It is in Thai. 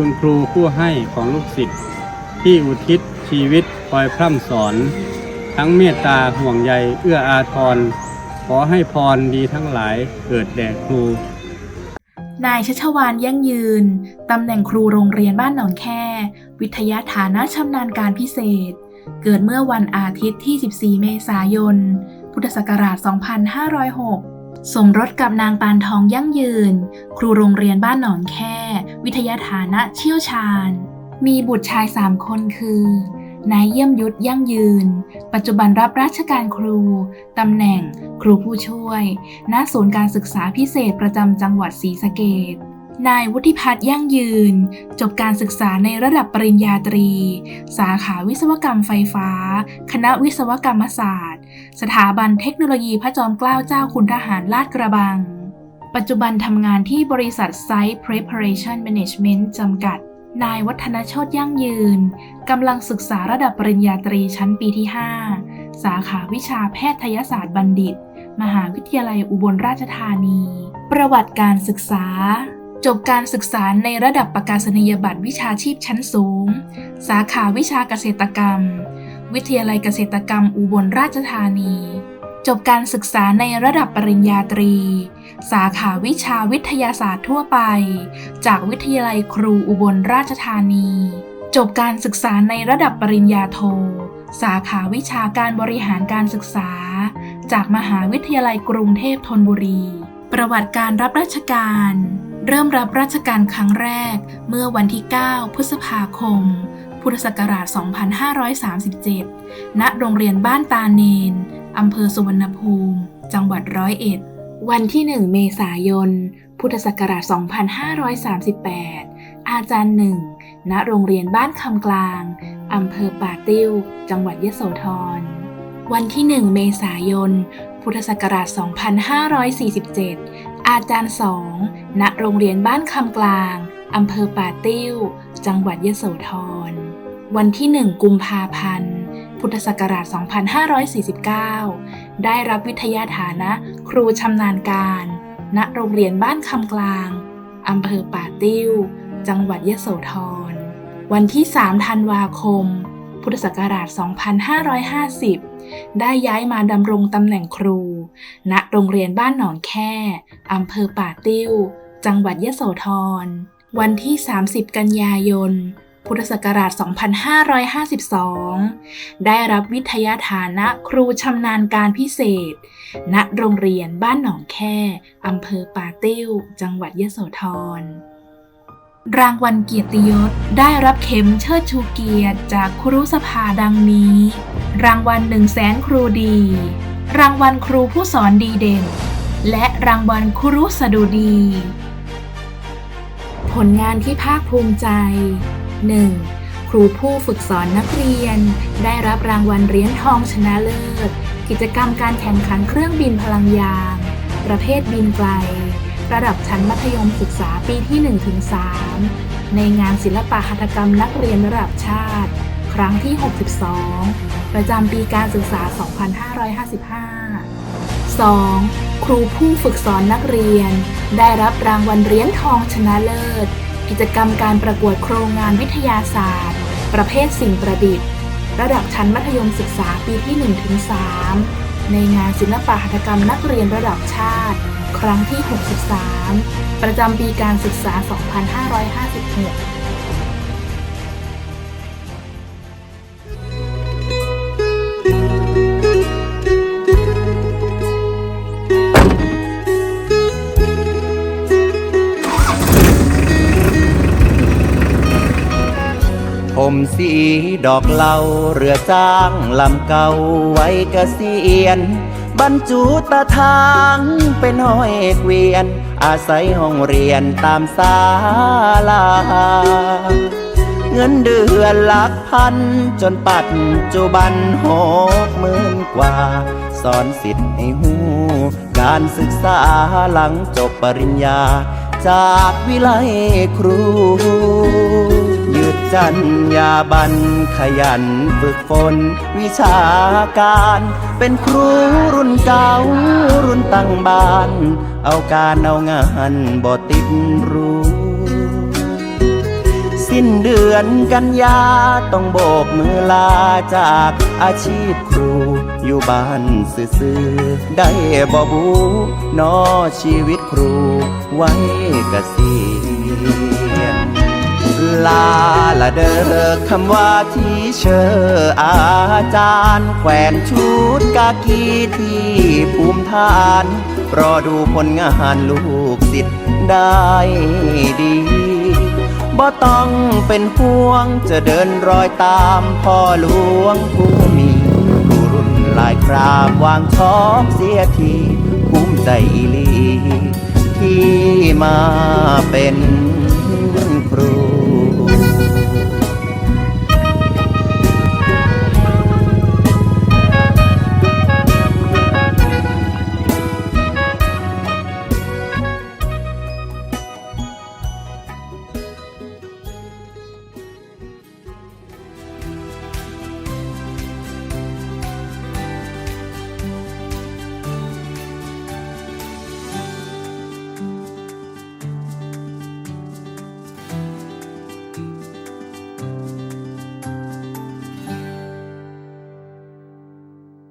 คุณครูผู้ให้ของลูกศิษย์ที่อุทิศชีวิตคอยพร่ำสอน ทั้งเมตตาห่วงใยเอื้ออาทร ขอให้พรดีทั้งหลายเกิดแด่ครู นายชัชวานยั่งยืน ตำแหน่งครูโรงเรียนบ้านหนองแค่ วิทยาฐานะชำนาญการพิเศษ เกิดเมื่อวันอาทิตย์ที่ 14 เมษายน พุทธศักราช 2506 สมรสกับนางปานทองยั่งยืน ครูโรงเรียนบ้านหนองแค่ วิทยาฐานะเชี่ยวชาญ มีบุตรชาย3คนคือ นายเยี่ยมยุทธยั่งยืน ปัจจุบันรับราชการครู ตำแหน่งครูผู้ช่วย ณ ศูนย์การศึกษาพิเศษประจำจังหวัดศรีสะเกษนายวุฒิพัฒน์ยั่งยืน จบการศึกษาในระดับปริญญาตรี สาขาวิศวกรรมไฟฟ้า คณะวิศวกรรมศาสตร์ สถาบันเทคโนโลยีพระจอมเกล้าเจ้าคุณทหารลาดกระบัง ปัจจุบันทำงานที่บริษัท Site Preparation Management จำกัด นายวัฒนโชตยั่งยืนกำลังศึกษาระดับปริญญาตรีชั้นปีที่ 5 สาขาวิชาแพทยศาสตร์บัณฑิต มหาวิทยาลัยอุบลราชธานี ประวัติการศึกษาจบการศึกษาในระดับประกาศนียบัตรวิชาชีพชั้นสูง สาขาวิชาเกษตรกรรม วิทยาลัยเกษตรกรรมอุบลราชธานี จบการศึกษาในระดับปริญญาตรี สาขาวิชาวิทยาศาสตร์ทั่วไป จากวิทยาลัยครูอุบลราชธานี จบการศึกษาในระดับปริญญาโท สาขาวิชาการบริหารการศึกษา จากมหาวิทยาลัยกรุงเทพธนบุรี ประวัติการรับราชการเริ่มรับราชการครั้งแรกเมื่อวันที่ 9 พฤษภาคม พุทธศักราช 2537 ณ โรงเรียนบ้านตาเนน อำเภอสุวรรณภูมิ จังหวัดร้อยเอ็ด วันที่ 1 เมษายน พุทธศักราช 2538 อาจารย์หนึ่ง ณ โรงเรียนบ้านคำกลาง อำเภอป่าติ้ว จังหวัดยโสธร วันที่ 1 เมษายน พุทธศักราช 2547 อาจารย์สอง ณ โรงเรียนบ้านคำกลางอำเภอป่าติ้ว จังหวัดยะโสธร วันที่ 1 กุมภาพันธ์ พุทธศักราช 2549 ได้รับวิทยาฐานะครูชำนาญการ ณ โรงเรียนบ้านคำกลาง อำเภอป่าติ้ว จังหวัดยะโสธร วันที่ 3 ธันวาคม พุทธศักราช 2550 ได้ย้ายมาดำรงตำแหน่งครู ณ โรงเรียนบ้านหนองแค่ อำเภอป่าติ้ว จังหวัดยะโสธร วันที่ 30 กันยายน พุทธศักราช 2552 ได้รับวิทยาฐานะครูชำนาญการพิเศษ ณ โรงเรียนบ้านหนองแค่ อำเภอป่าติ้ว จังหวัดยะโสธร รางวัลเกียรติยศ ได้รับเข็มเชิดชูเกียรติจากครูสภาดังนี้ รางวัลหนึ่งแสนครูดี รางวัลครูผู้สอนดีเด่น และรางวัลครูสดุดี ผลงานที่ภาคภูมิใจ 1. ครูผู้ฝึกสอนนักเรียน ได้รับรางวัลเหรียญทองชนะเลิศ กิจกรรมการแข่งขันเครื่องบินพลังยาง ประเภทบินไกล ระดับชั้นมัธยมศึกษาปีที่ 1-3 ในงานศิลปะหัตถกรรมนักเรียนระดับชาติ ครั้งที่ 62 ประจำปีการศึกษา 2555 2. ครูผู้ฝึกสอนนักเรียน ได้รับรางวัลเหรียญทองชนะเลิศ กิจกรรมการประกวดโครงงานวิทยาศาสตร์ ประเภทสิ่งประดิษฐ์ ระดับชั้นมัธยมศึกษาปีที่ 1-3 ในงานศิลปะหัตถกรรมนักเรียนระดับชาติ ครั้งที่ 63 ประจำปีการศึกษา 2556 มสีดอกเหลาเรือจ้างลำเก่าไว้เกษียณบรรจุตาทางเป็นห้อยเกวียน อาศัยห้องเรียนตามศาลา เงินเดือนหลักพัน จนปัจจุบันหกหมื่นกว่า สอนสิทธิ์ให้หูการศึกษาหลังจบปริญญา จากวิไลครู จันยาบันขยันฝึกฝนวิชาการ เป็นครูรุ่นเก่ารุ่นตั้งบ้าน เอาการเอางานบ่ติดรู้ สิ้นเดือนกันยาต้องโบกมือลาจากอาชีพครู อยู่บ้านซื่อๆได้บ่บูนอชีวิตครูไว้กเกษียณ ลาละเด้อคำว่าที่เชออาจารย์ แขวนชุดกากีที่ภูมิฐาน รอดูผลงานลูกศิษย์ได้ดีบ่ต้องเป็นห่วงจะเดินรอยตามพ่อหลวงผู้มีผู้รุ่นหลายครามวางช้อมเสียทีภูมิใจลีที่มาเป็น